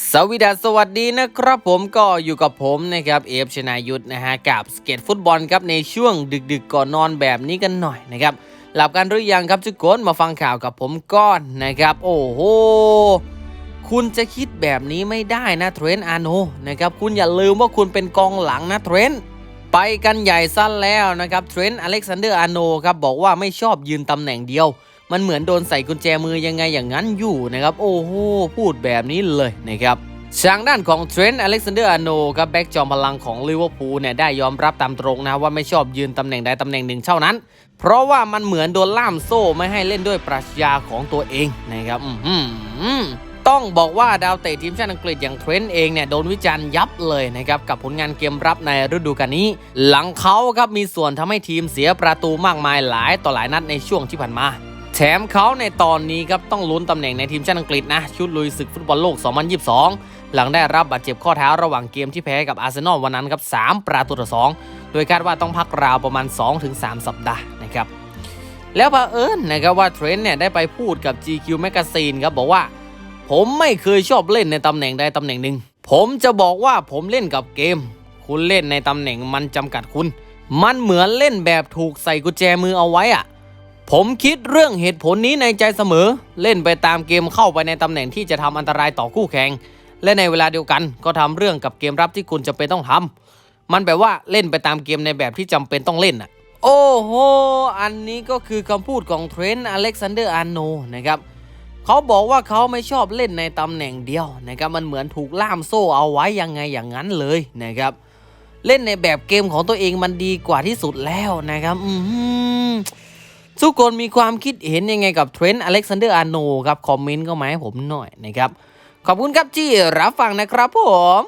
สวีดัสสวัสดีนะครับผมก็อยู่กับผมนะครับเอฟชนายุทธนะฮะกับสเก็ตฟุตบอลครับในช่วงดึกๆก่อนนอนแบบนี้กันหน่อยนะครับหลับกันหรือยังครับทุกคนมาฟังข่าวกับผมก่อนนะครับ โอ้โหคุณจะคิดแบบนี้ไม่ได้นะเทรนต์อาโนนะครับคุณอย่าลืมว่าคุณเป็นกองหลังนะเทรนต์ไปกันใหญ่สั้นแล้วนะครับเทรนต์อเล็กซานเดอร์อาโนครับบอกว่าไม่ชอบยืนตำแหน่งเดียว มันเหมือนโดนใส่กุญแจมือยังไงอย่างนั้นอยู่นะครับ โอ้โห พูดแบบนี้เลยนะครับทางด้านของเทรนต์อเล็กซานเดอร์อาโนครับแบ็กจอมพลังของลิเวอร์พูลเนี่ยได้ยอมรับตามตรงนะว่าไม่ชอบยืนตำแหน่งใดตำแหน่งหนึ่งเท่านั้น เพราะว่ามันเหมือนโดนล่ามโซ่ไม่ให้เล่นด้วยปรัชญาของตัวเองนะครับอือหือต้องบอกว่าดาวเตะทีมชาติอังกฤษอย่างเทรนต์เองเนี่ยโดนวิจารณ์ยับเลยนะครับกับผลงานเกมรับในฤดูกาลนี้ หลังเขาครับมีส่วนทำให้ทีมเสียประตูมากมายหลายต่อหลายนัดในช่วงที่ผ่านมา แถมเขาในตอนนี้ครับต้องลุ้นตำแหน่งในทีมชาติอังกฤษนะ ชุดลุยศึกฟุตบอลโลก 2022 หลังได้รับบาดเจ็บข้อเท้าระหว่างเกมที่แพ้กับอาร์เซนอลวันนั้นครับ 3 ประตูต่อ 2 โดยคาดว่าต้องพักราวประมาณ 2-3 สัปดาห์นะครับ แล้วเผอิญนะครับว่าเทรนต์เนี่ยได้ไปพูดกับ GQ Magazine ครับบอกว่า ผมไม่เคยชอบเล่นในตำแหน่งใดตำแหน่งหนึ่ง ผมจะบอกว่าผมเล่นกับเกม คุณเล่นในตำแหน่งมันจำกัดคุณ มันเหมือนเล่นแบบถูกใส่กุญแจมือเอาไว้อะ ผมคิดเรื่องเหตุผลนี้ในใจเสมอ เล่นไปตามเกมเข้าไปในตำแหน่งที่จะทำอันตรายต่อคู่แข่ง และในเวลาเดียวกันก็ทำเรื่องกับเกมรับที่คุณจะเป็นต้องทำมันแปลว่าเล่นไปตามเกมในแบบที่จำเป็นต้องเล่นอะโอ้โห อันนี้ก็คือคำพูดของเทรนต์อเล็กซานเดอร์อาร์โนนะครับเขาบอกว่าเขาไม่ชอบเล่นในตำแหน่งเดียวนะครับมันเหมือนถูกล่ามโซ่เอาไว้ยังไงอย่างนั้นเลยนะครับเล่นในแบบเกมของตัวเองมันดีกว่าที่สุดแล้วนะครับ อือหือ ทุกคนมีความคิดเห็นยังไงกับเทรนด์อเล็กซานเดอร์อาร์โนครับ คอมเมนต์เข้ามาให้ผมหน่อยนะครับ ขอบคุณครับที่รับฟังนะครับผม